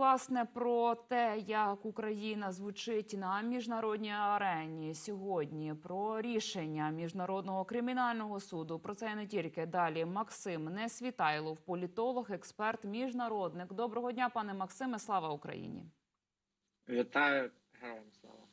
власне про те, як Україна звучить на міжнародній арені сьогодні, про рішення міжнародного кримінального суду. Про це не тільки далі. Максим Несвітайлов, політолог, експерт, міжнародник. Доброго дня, пане Максиме. Слава Україні. Вітаю героям слава.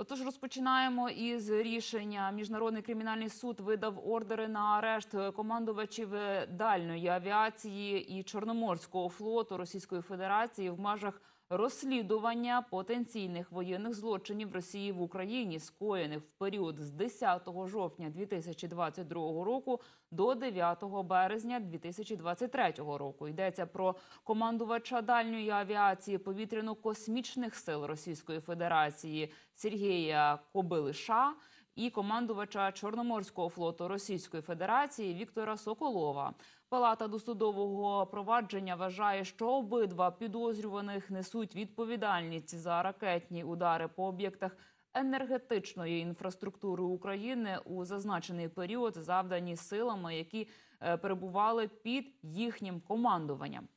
Отож, розпочинаємо із рішення. Міжнародний кримінальний суд видав ордери на арешт командувачів дальної авіації і Чорноморського флоту Російської Федерації в межах розслідування потенційних воєнних злочинів Росії в Україні, скоєних в період з 10 жовтня 2022 року до 9 березня 2023 року. Йдеться про командувача дальньої авіації повітряно-космічних сил Російської Федерації Сергія Кобилиша і командувача Чорноморського флоту Російської Федерації Віктора Соколова. Палата досудового провадження вважає, що обидва підозрюваних несуть відповідальність за ракетні удари по об'єктах енергетичної інфраструктури України у зазначений період, завдані силами, які е, перебували під їхнім командуванням.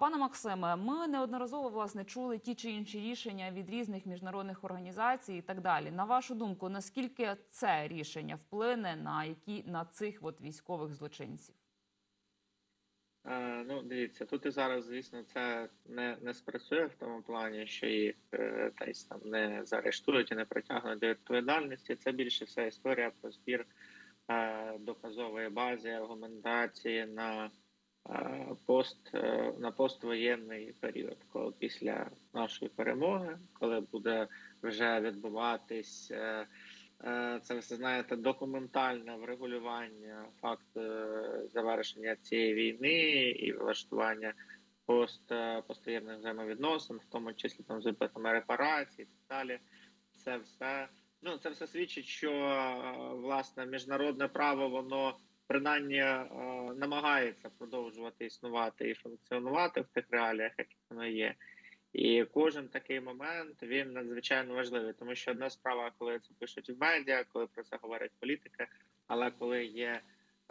Пане Максиме, ми неодноразово власне чули ті чи інші рішення від різних міжнародних організацій і так далі. На вашу думку, наскільки це рішення вплине на які на цих от військових злочинців? Е, ну, дивіться, тут і зараз, звісно, це не, не спрацює в тому плані, що їх е, десь там не заарештують і не притягнуть до відповідальності. Це більше вся історія про збір е, доказової бази, аргументації на е, пост е, на поствоєнний період, коли після нашої перемоги, коли буде вже відбуватись. Е, Це все знаєте документальне врегулювання факту е, завершення цієї війни і влаштування пост е, постоянних взаємовідносин, в тому числі там з виплатами репарацій і так далі. Це все ну це все свідчить, що е, власне міжнародне право воно принаймні е, намагається продовжувати існувати і функціонувати в тих реаліях, які воно є. І кожен такий момент він надзвичайно важливий, тому що одна справа, коли це пишуть в медіа, коли про це говорять політики, але коли є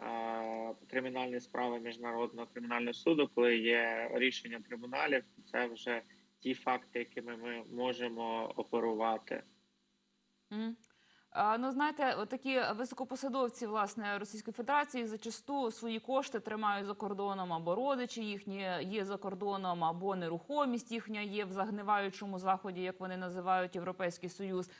е, кримінальні справи міжнародного кримінального суду, коли є рішення трибуналів, це вже ті факти, якими ми можемо оперувати. Ну, знаєте, такі високопосадовці власне Російської Федерації зачасту свої кошти тримають за кордоном, або родичі їхні є за кордоном, або нерухомість їхня є в загниваючому заході, як вони називають Європейський Союз.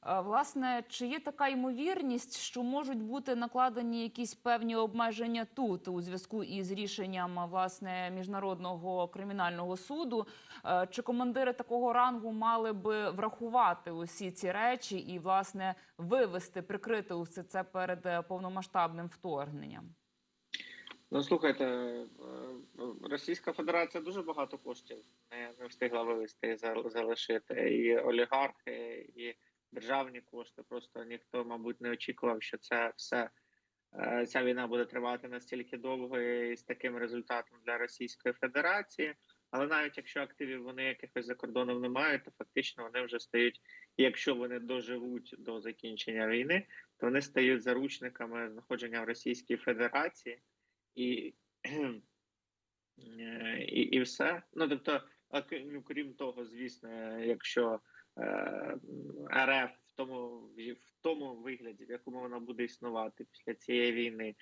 А, Власне, чи є така ймовірність, що можуть бути накладені якісь певні обмеження тут у зв'язку із рішенням власне міжнародного кримінального суду? Е, Чи командири такого рангу мали би врахувати усі ці речі і власне вивести, прикрити усе це перед е, повномасштабним вторгненням? Ну слухайте, е, Російська Федерація дуже багато коштів не, встигла вивести і за- залишити. І олігархи, і державні кошти. Просто ніхто, мабуть, не очікував, що це все е, ця війна буде тривати настільки довго і з таким результатом для Російської Федерації. Але навіть якщо активів вони якихось за кордоном не мають, то фактично вони вже стають, якщо вони доживуть до закінчення війни, то вони стають заручниками знаходження в Російській Федерації і, е, і, і все. Ну тобто, крім того, звісно, якщо РФ в тому в тому вигляді, в якому вона буде існувати після цієї війни,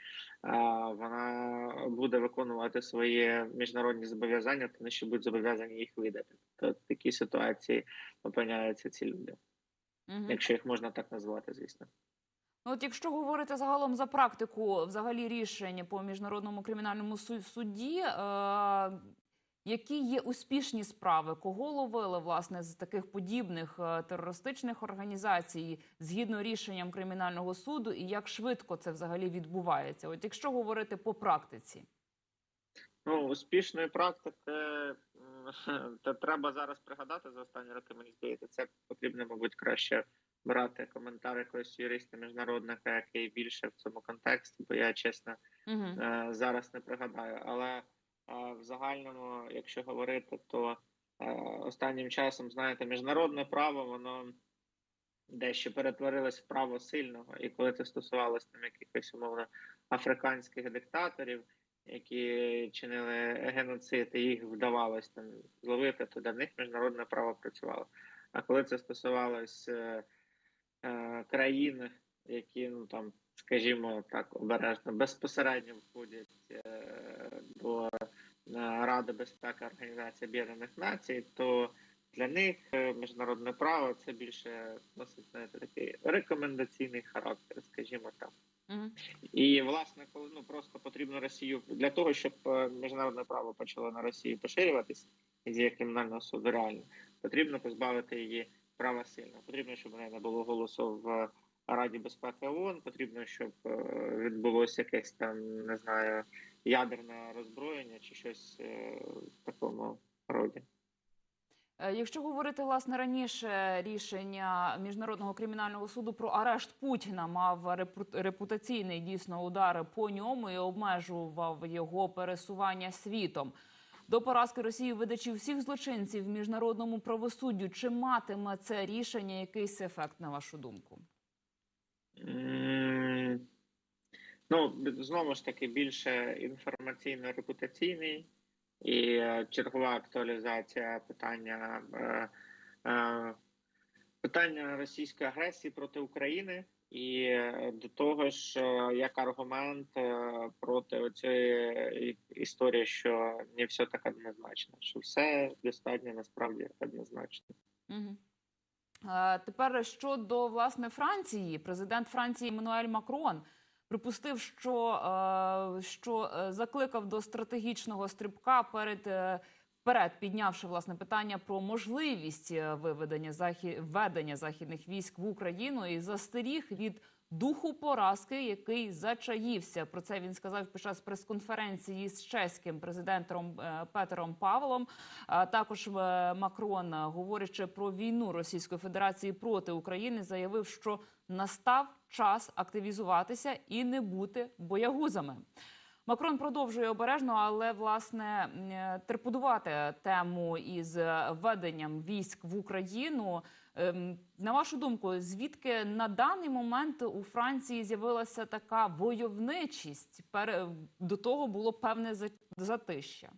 а, вона буде виконувати свої міжнародні зобов'язання, то вони ще будуть зобов'язані їх видати. То в такій ситуації опиняються ці люди, Мгм. якщо їх можна так назвати, звісно. Ну, от якщо говорити загалом за практику взагалі рішень по міжнародному кримінальному су- суді, е, які є успішні справи, кого ловили власне з таких подібних е, терористичних організацій згідно рішенням кримінального суду, і як швидко це взагалі відбувається? От якщо говорити по практиці. Ну, успішної практики та треба зараз пригадати за останні роки. Мені здається, це потрібно, мабуть, краще брати коментар якогось юриста міжнародника, який більше в цьому контексті, бо я чесно Угу. зараз не пригадаю. Але в загальному, якщо говорити, то е, останнім часом, знаєте, міжнародне право воно дещо перетворилось в право сильного, і коли це стосувалося там якихось умовно африканських диктаторів. які чинили геноцид, і їх вдавалось там зловити, то для них міжнародне право працювало. А коли це стосувалось е, е, країн, які ну там, скажімо так, обережно безпосередньо входять е, до е, Ради безпеки Організації Об'єднаних Націй, то для них е, міжнародне право це більше носить знаєте, такий рекомендаційний характер, скажімо так. Мгм. І власне, коли ну просто потрібно Росію для того, щоб е, міжнародне право почало на Росію поширюватись і дія кримінального суду реально, потрібно позбавити її права сильно. Потрібно, щоб не було голосу в Раді безпеки ООН, Потрібно, щоб відбулося якесь там не знаю ядерне роззброєння чи щось е, в такому роді. Е, Якщо говорити власне раніше рішення міжнародного кримінального суду про арешт Путіна мав репу- репутаційний дійсно удар по ньому і обмежував його пересування світом. До поразки Росії видачі всіх злочинців в міжнародному правосуддю чи матиме це рішення якийсь ефект на вашу думку? М, Ну, знову ж таки, більше інформаційно-репутаційний і е, чергова актуалізація питання, е, е, питання російської агресії проти України, і до того ж, як аргумент проти цієї історії, що не все так однозначно, що все достатньо насправді однозначно. Угу. Тепер щодо власне Франції, президент Франції Еммануель Макрон припустив, що, е, що е, закликав до стратегічного стрибка перед е, вперед, піднявши власне питання про можливість виведення захід введення західних військ в Україну і застеріг від духу поразки, який зачаївся. Про це він сказав під час прес-конференції з чеським президентом Петером Павлом. А також Макрон, говорячи про війну Російської Федерації проти України, заявив, що настав час активізуватися і не бути боягузами. Макрон продовжує обережно, але власне е, терпудувати тему із введенням військ в Україну. Ем, На вашу думку, звідки на даний момент у Франції з'явилася така войовничість? До того було певне за- затища.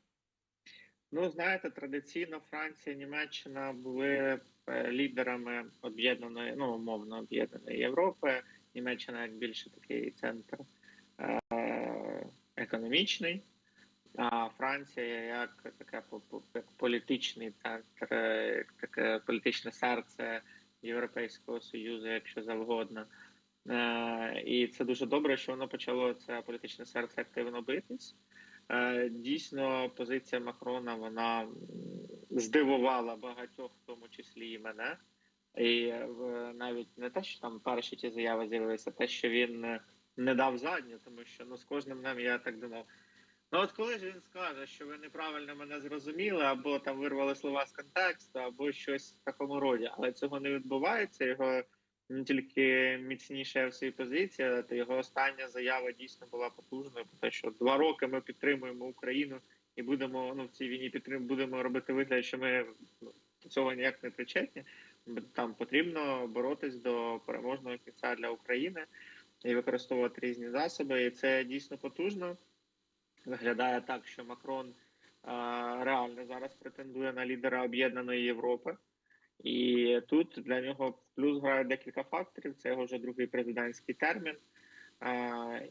Ну, знаєте, традиційно Франція, Німеччина були е, лідерами об'єднаної, ну умовно об'єднаної Європи. Німеччина як більше такий центр е, економічний, а Франція як таке політичний центр, е, як таке політичне серце Європейського Союзу, якщо завгодно. Е, І це дуже добре, що воно почало це політичне серце активно битись. Дійсно, позиція Макрона вона здивувала багатьох, в тому числі і мене. І е, навіть не те, що там перші ті заяви з'явилися, те, що він е, не дав задню, тому що ну з кожним днем я так думав. Ну от коли ж він скаже, що ви неправильно мене зрозуміли, або там вирвали слова з контексту, або щось в такому роді, але цього не відбувається. Його не тільки міцніше в своїй позиції, але його остання заява дійсно була потужною. Про те, що два роки ми підтримуємо Україну і будемо ну в цій війні підтрим... будемо робити вигляд, що ми ну, до цього ніяк не причетні. Там потрібно боротись до переможного кінця для України і використовувати різні засоби. І це дійсно потужно. Виглядає так, що Макрон реально зараз претендує на лідера об'єднаної Європи. І тут для нього плюс грає декілька факторів. Це його вже другий президентський термін,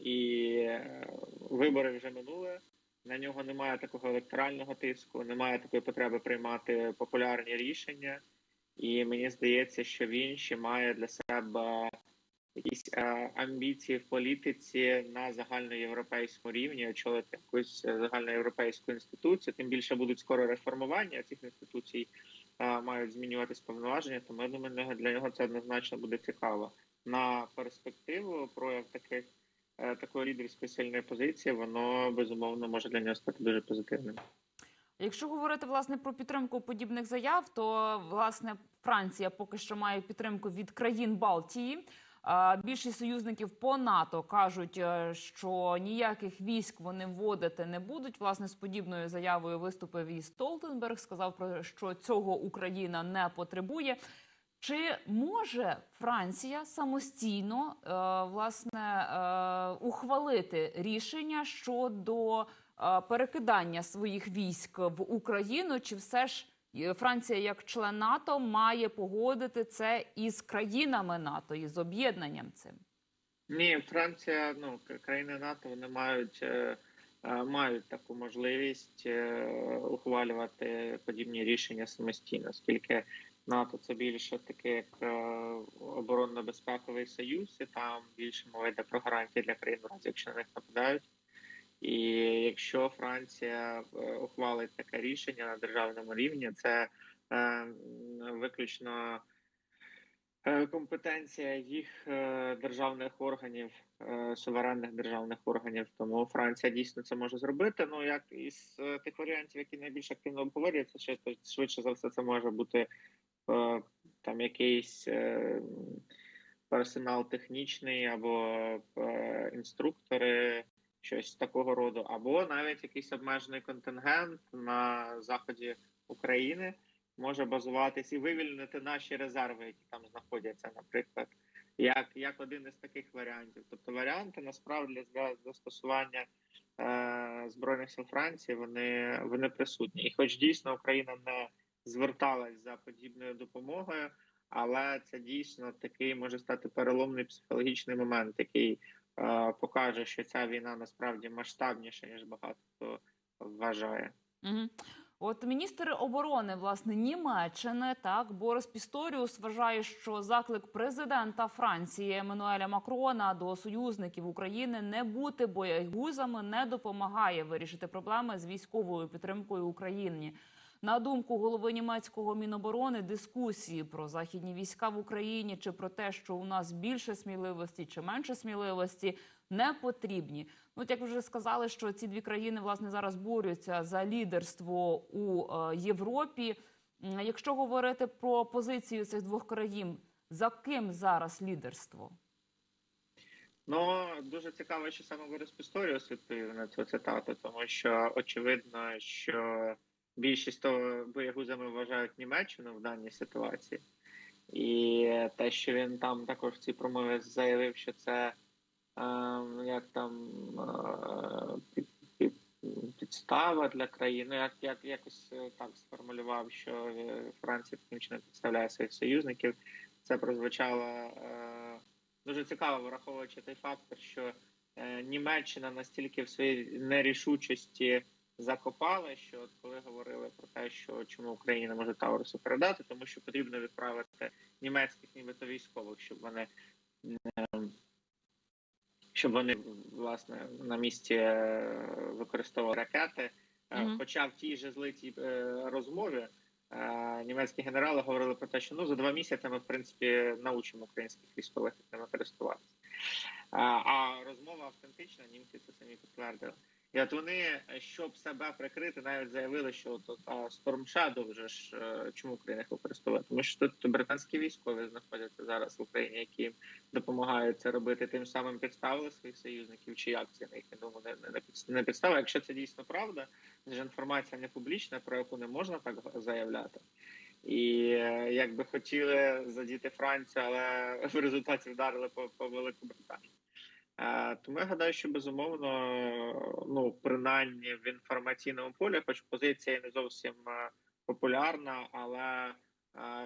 і е, вибори вже минули. На нього немає такого електорального тиску, немає такої потреби приймати популярні рішення. І мені здається, що він ще має для себе якісь е, амбіції в політиці на загальноєвропейському рівні, очолити якусь е, загальноєвропейську інституцію. Тим більше будуть скоро реформування цих інституцій, е, мають змінюватись повноваження. Тому я думаю, для нього- це однозначно буде цікаво. На перспективу прояв таких такої лідерської сильної позиції, воно безумовно може для нього стати дуже позитивним. Якщо говорити власне про підтримку подібних заяв, то власне Франція поки що має підтримку від країн Балтії. Більшість союзників по НАТО кажуть, е, що ніяких військ вони вводити не будуть. Власне, з подібною заявою виступив і Столтенберг. Сказав про що цього Україна не потребує. Чи може Франція самостійно е, власне е, ухвалити рішення щодо перекидання своїх військ в Україну, чи все ж е, Франція, як член НАТО, має погодити це із країнами НАТО, із об'єднанням цим? Ні, Франція, ну країни НАТО вони мають, е, е, мають таку можливість е, ухвалювати подібні рішення самостійно, оскільки НАТО це більше таке як е, оборонно-безпековий союз, і там більше мова йде про гарантії для країн, якщо на них нападають. І якщо Франція е, ухвалить таке рішення на державному рівні, це е, виключно е, компетенція їх державних органів, суверенних державних органів. Тому Франція дійсно це може зробити. Ну як із тих варіантів, які найбільш активно обговорюються, то швидше за все, це може бути там якийсь персонал технічний або е, інструктори. Щось такого роду, або навіть якийсь обмежений контингент на заході України може базуватись і вивільнити наші резерви, які там знаходяться, наприклад, як, як один із таких варіантів. Тобто варіанти насправді для застосування е, збройних сил Франції вони, вони присутні. І, хоч дійсно Україна не зверталась за подібною допомогою, але це дійсно такий може стати переломний психологічний момент, який покаже, що ця війна насправді масштабніша ніж багато хто вважає. Угу. От міністр оборони власне Німеччини так Борис Пісторіус вважає, що заклик президента Франції Еммануеля Макрона до союзників України не бути боягузами не допомагає вирішити проблеми з військовою підтримкою Україні. На думку голови німецького міноборони, дискусії про західні війська в Україні чи про те, що у нас більше сміливості чи менше сміливості, не потрібні. Ну, як вже сказали, що ці дві країни власне зараз борються за лідерство у е, Європі. Якщо говорити про позицію цих двох країн, за ким зараз лідерство? Ну дуже цікаво, що саме Борис Пісторіус відповів на цю цитату, тому що очевидно, що більшість того боягузами вважають Німеччину в даній ситуації, і те, що він там також в цій промові заявив, що це ем, як там е, під, під, підстава для країни, як, як якось е, так сформулював, що е, Франція таким чином підставляє своїх союзників. Це прозвучало. Е, дуже цікаво, враховуючи той фактор, що е, Німеччина настільки в своїй нерішучості закопала, що от коли говорили про те, що чому Україна може Таурусу передати, тому що потрібно відправити німецьких нібито військових, щоб вони е, щоб вони власне на місці е, використовували ракети. Е, Мгм. Хоча в тій же злитій е, розмові німецькі генерали говорили про те, що ну за два місяці ми в принципі научимо українських військових ними користуватися. А розмова автентична, німці це самі підтвердили. І от вони, е, щоб себе прикрити, навіть заявили, що от, от, а Storm Shadow вже ж е, чому Україна їх використовує? Тому що тут британські військові знаходяться зараз в Україні, які допомагають це робити. Тим самим підставили своїх союзників, чи як це не, не, не підстава. Якщо це дійсно правда, це ж інформація не публічна, про яку не можна так заявляти. І е, якби хотіли задіти Францію, але в результаті вдарили по, по Великобританії. Тому я гадаю, що безумовно, ну принаймні в інформаційному полі, хоч позиція не зовсім е, популярна, але е,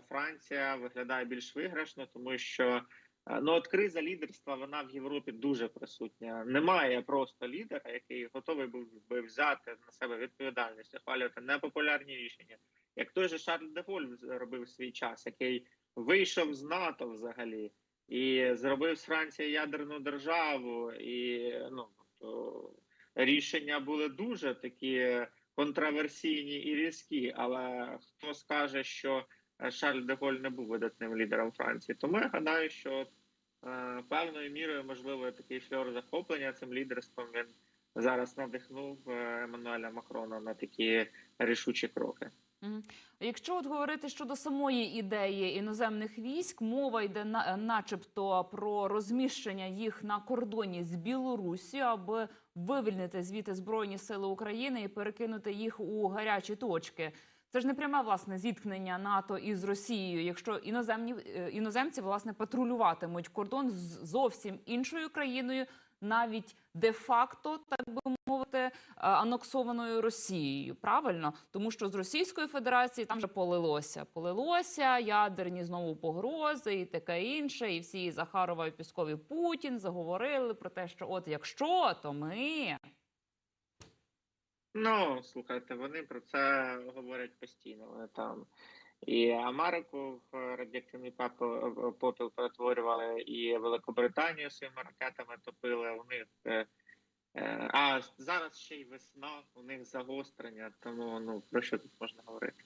Франція виглядає більш виграшно, тому що е, ну от криза лідерства вона в Європі дуже присутня. Немає просто лідера, який готовий був би взяти на себе відповідальність, ухвалювати непопулярні рішення, як той же Шарль де Голь робив свій час, який вийшов з НАТО взагалі і зробив з Франції ядерну державу, і ну тобто, рішення були дуже такі контроверсійні і різкі. Але хто скаже, що Шарль де Голь не був видатним лідером Франції? Тому я гадаю, що е, певною мірою можливо такий фльор захоплення цим лідерством він зараз надихнув е, Еммануеля Макрона на такі рішучі кроки. Якщо от говорити щодо самої ідеї іноземних військ, мова йде на, начебто про розміщення їх на кордоні з Білорусі, аби вивільнити звідти збройні сили України і перекинути їх у гарячі точки. Це ж не пряме власне зіткнення НАТО із Росією, якщо іноземні е, іноземці власне патрулюватимуть кордон з зовсім іншою країною, навіть де-факто, так би мовити, е, анексованою Росією. Правильно, тому що з Російської Федерації там вже полилося. Полилося ядерні знову погрози і таке інше. І всі Захарова, і Пісков, і Путін заговорили про те, що от якщо, то ми. Ну, слухайте, вони про це говорять постійно. Вони там і Америку в радіоактивний попіл перетворювали, і Великобританію своїми ракетами топили. У них е, е, а зараз ще й весна, у них загострення, тому ну про що тут можна говорити?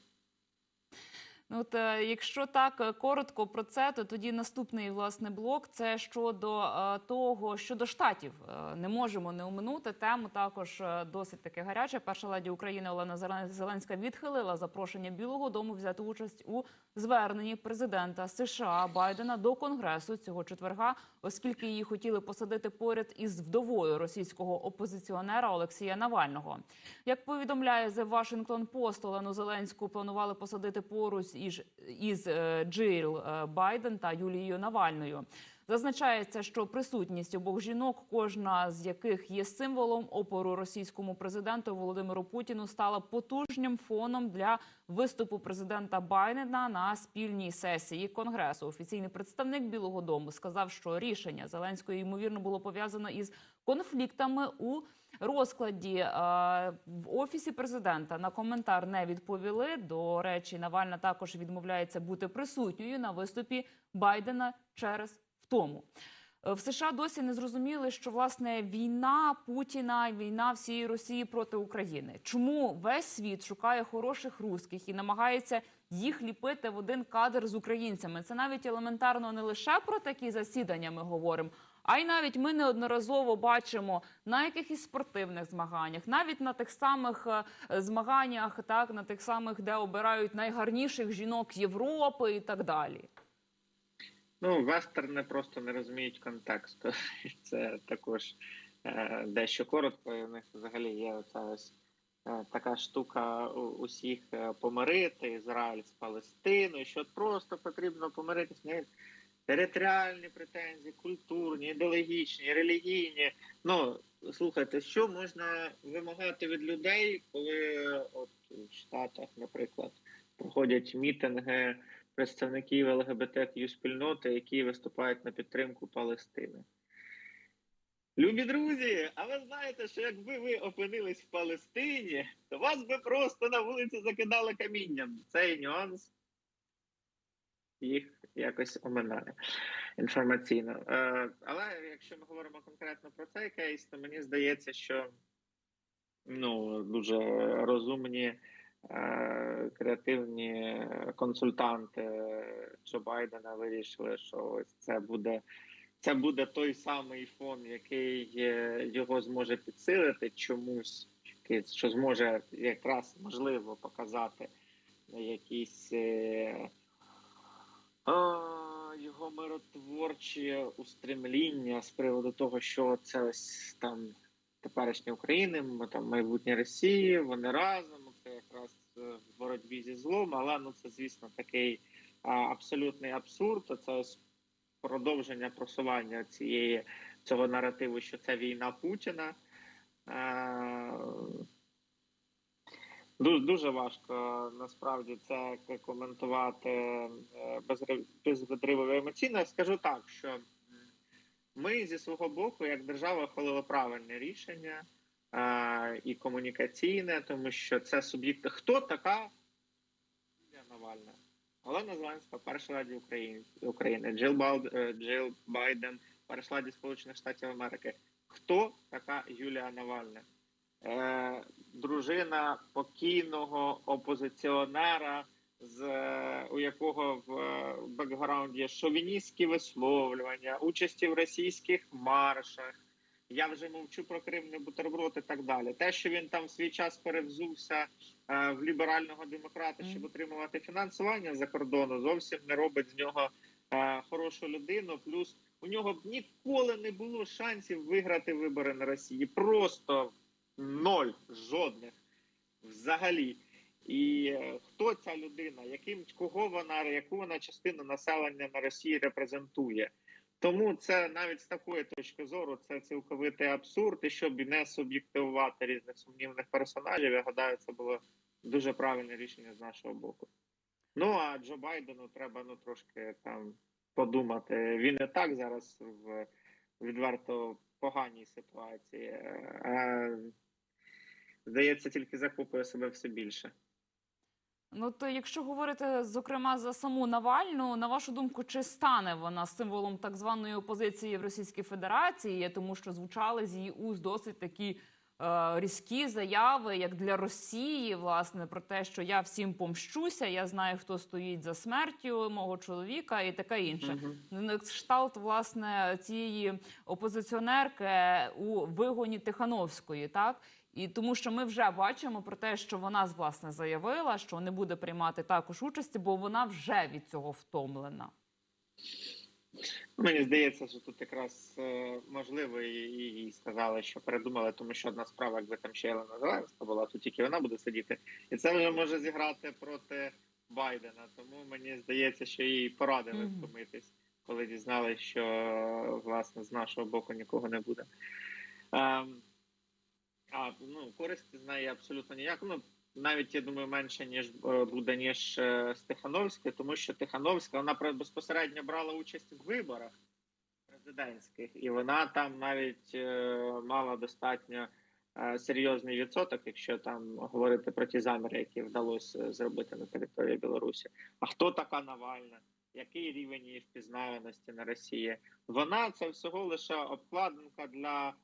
Ну, от, е, якщо так е, коротко про це, то тоді наступний власне блок це щодо е, того, щодо штатів. Не можемо не оминути тему. Також досить таки гаряча. Перша леді України Олена Зелен- Зеленська відхилила запрошення Білого Дому взяти участь у зверненні президента США Байдена до Конгресу цього четверга, оскільки її хотіли посадити поряд із вдовою російського опозиціонера Олексія Навального. Як повідомляє The Washington Post, Олену Зеленську планували посадити поруч із, із е, Джил е, Байден та Юлією Навальною. Зазначається, що присутність обох жінок, кожна з яких є символом опору російському президенту Володимиру Путіну, стала потужним фоном для виступу президента Байдена на спільній сесії Конгресу. Офіційний представник Білого Дому сказав, що рішення Зеленської ймовірно було пов'язано із конфліктами у розкладі е, в офісі президента на коментар не відповіли. До речі, Навальна також відмовляється бути присутньою на виступі Байдена через втому. Е, В США досі не зрозуміли, що власне війна Путіна, війна всієї Росії проти України. Чому весь світ шукає хороших русських і намагається їх ліпити в один кадр з українцями? Це навіть елементарно не лише про такі засідання ми говоримо. А й навіть ми неодноразово бачимо на якихось спортивних змаганнях, навіть на тих самих е, змаганнях, так на тих самих, де обирають найгарніших жінок Європи і так далі. Ну, вестерни просто не розуміють контексту. Це також е, дещо коротко. І у них взагалі є оця ось е, така штука усіх помирити Ізраїль з Палестиною, що просто потрібно помиритись. Територіальні претензії, культурні, ідеологічні, релігійні. Ну, слухайте, що можна вимагати від людей, коли от в Штатах, наприклад, проходять мітинги представників ЛГБТQ спільноти, які виступають на підтримку Палестини. Любі друзі, а ви знаєте, що якби ви опинились в Палестині, то вас би просто на вулиці закидали камінням. Цей нюанс їх якось оминає інформаційно. Е, але якщо ми говоримо конкретно про цей кейс, то мені здається, що ну, дуже розумні е, креативні консультанти Джо Байдена вирішили, що ось це буде. Це буде той самий фон, який е, його зможе підсилити чомусь, що зможе якраз можливо показати якісь його миротворчі устремління з приводу того, що це ось там теперішня Україна, там майбутнє Росії, вони разом. Це якраз е, в боротьбі зі злом, але ну це, звісно, такий а, абсолютний абсурд. Це ось продовження просування цієї цього наративу, що це війна Путіна. Е, Дуже, дуже важко насправді це коментувати е, без, безвидривово емоційно. Я Скажу так, що ми зі свого боку, як держава, ухвалили правильне рішення е, і комунікаційне, тому що це суб'єкт. Хто така Юлія Навальна? Олена Зеленська, перша леді України, України Джил, Балд, е, Джил Байден, перша леді Сполучених Штатів Америки. Хто така Юлія Навальна? Е, дружина покійного опозиціонера, з е, у якого в е, бекграунді є шовіністські висловлювання, участі в російських маршах. Я вже мовчу про Крим, бутерброд і так далі. Те, що він там в свій час перевзувся е, в ліберального демократа, щоб отримувати фінансування за кордону, зовсім не робить з нього е, хорошу людину. Плюс у нього б ніколи не було шансів виграти вибори на Росії. Просто ноль жодних взагалі. І е, хто ця людина, яким кого вона, яку вона частину населення на Росії репрезентує? Тому це навіть з такої точки зору це цілковитий абсурд, і щоб не суб'єктивувати різних сумнівних персонажів, я гадаю, це було дуже правильне рішення з нашого боку. Ну а Джо Байдену треба ну трошки там подумати. Він і так зараз в відверто поганій ситуації. Здається, тільки закупує себе все більше. Ну то якщо говорити зокрема за саму Навальну, на вашу думку, чи стане вона символом так званої опозиції в Російській Федерації, тому що звучали з її уст досить такі е, різкі заяви, як для Росії, власне, про те, що я всім помщуся, я знаю, хто стоїть за смертю мого чоловіка, і таке інше. Мгм. На Кшталт власне цієї опозиціонерки у вигоні Тихановської, так і тому, що ми вже бачимо про те, що вона власне заявила, що не буде приймати також участі, бо вона вже від цього втомлена. Мені здається, що тут якраз е, можливо і, сказали, що передумали, тому що одна справа, якби там ще Єлена Зеленська була, тут тільки вона буде сидіти, і це вже може зіграти проти Байдена. Тому мені здається, що їй порадили Мгм. втомитись, коли дізналися, що власне з нашого боку нікого не буде. А ну користі з неї абсолютно ніяк. Ну навіть я думаю, менше ніж е, буде ніж е, з Тихановською, тому що Тихановська вона безпосередньо брала участь в виборах президентських, і вона там навіть е, мала достатньо е, серйозний відсоток, якщо там говорити про ті заміри, які вдалося зробити на території Білорусі. А хто така Навальна? Який рівень її впізнаваності на Росії? Вона це всього лише обкладинка для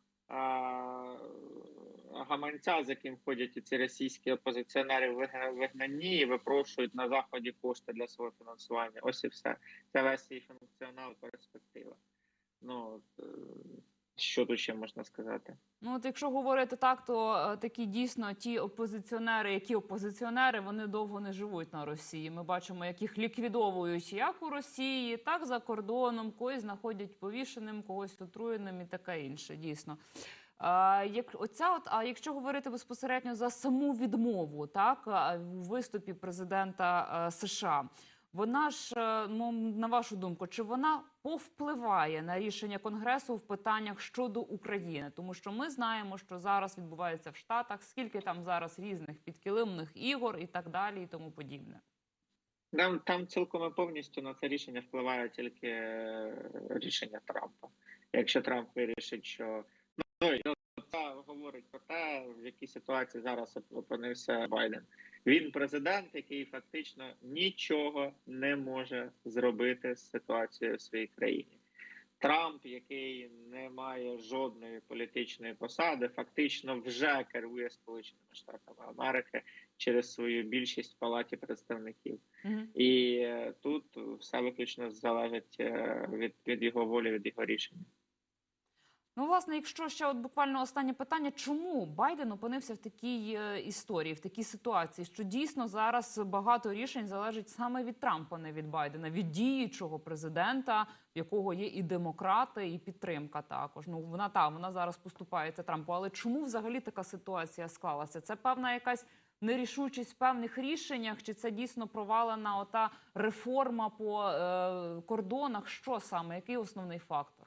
гаманця, з яким ходять ці російські опозиціонери в вигнанні і випрошують на заході кошти для свого фінансування. Ось і все. Це весь її функціонал, перспектива. Ну е, що тут ще можна сказати? Ну от якщо говорити так, то е, такі дійсно ті опозиціонери, які опозиціонери, вони довго не живуть на Росії. Ми бачимо, як їх ліквідовують як у Росії, так за кордоном, когось знаходять повішеним, когось отруєним і таке інше. Дійсно. А, як оця, от, а якщо говорити безпосередньо за саму відмову, так у виступі президента е, США, вона ж е, ну на вашу думку, чи вона повпливає на рішення конгресу в питаннях щодо України? Тому що ми знаємо, що зараз відбувається в Штатах, скільки там зараз різних підкилимних ігор і так далі, і тому подібне. Там, там цілком і повністю на це рішення впливає тільки е, рішення Трампа. Якщо Трамп вирішить, що ну, говорить про те, в якій ситуації зараз опинився Байден. Він президент, який фактично нічого не може зробити з ситуацією в своїй країні. Трамп, який не має жодної політичної посади, фактично вже керує Сполученими Штатами Америки через свою більшість в палаті представників. Мгм. І е, тут все виключно залежить е, від, від його волі, від його рішення. Ну, власне, якщо ще от буквально останнє питання, чому Байден опинився в такій е, історії, в такій ситуації, що дійсно зараз багато рішень залежить саме від Трампа, не від Байдена, від діючого президента, в якого є і демократи, і підтримка також. Ну вона та вона зараз поступається Трампу. Але чому взагалі така ситуація склалася? Це певна якась нерішучість в певних рішеннях, чи це дійсно провалена ота реформа по е, кордонах? Що саме? Який основний фактор?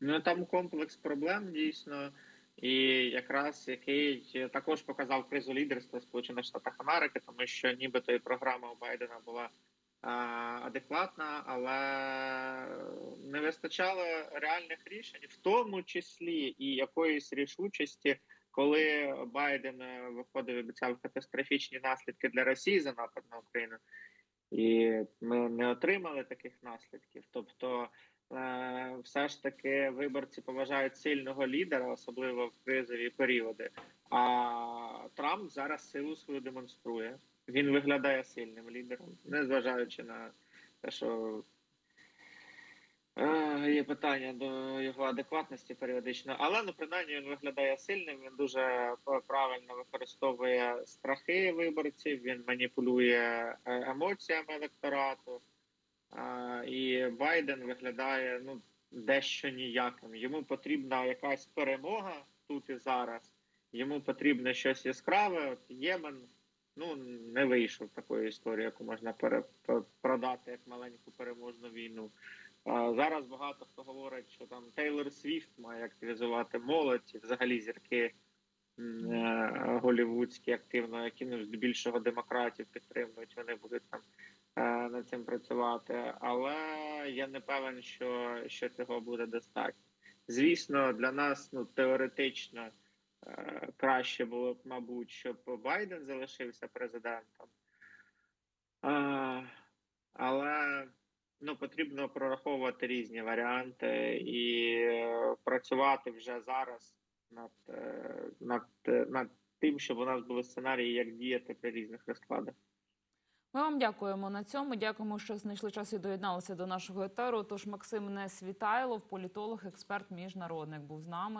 Ну там комплекс проблем дійсно, і якраз який також показав кризу лідерства Сполучених Штатах Америки, тому що нібито і програма у Байдена була а, адекватна, але не вистачало реальних рішень, в тому числі і якоїсь рішучості, коли Байден е, виходив і обіцяв катастрофічні наслідки для Росії за напад на Україну. І ми не отримали таких наслідків. Тобто, все ж таки виборці поважають сильного лідера, особливо в кризові періоди. А Трамп зараз силу свою демонструє. Він виглядає сильним лідером, незважаючи на те, що е, є питання до його адекватності періодично. Але ну принаймні він виглядає сильним. Він дуже е, правильно використовує страхи виборців. Він маніпулює е, емоціями електорату. А, і Байден виглядає ну дещо ніяким. Йому потрібна якась перемога тут і зараз. Йому потрібно щось яскраве. От Ємен ну не вийшов такої історії, яку можна пере, продати як маленьку переможну війну. Е, Зараз багато хто говорить, що там Тейлор Свіфт має активізувати молодь, і взагалі зірки голівудські активно, які ну, здебільшого демократів підтримують, вони будуть там е, над цим працювати. Але я не певен, що, що цього буде достатньо. Звісно, для нас ну теоретично е, краще було б, мабуть, щоб Байден залишився президентом. Е, але ну, потрібно прораховувати різні варіанти і е, працювати вже зараз над, е, над, е, над тим, щоб у нас були сценарії, як діяти при різних розкладах. Ми вам дякуємо на цьому. Дякуємо, що знайшли час і доєдналися до нашого етеру. Тож Максим Несвітайлов, політолог, експерт міжнародник, був з нами.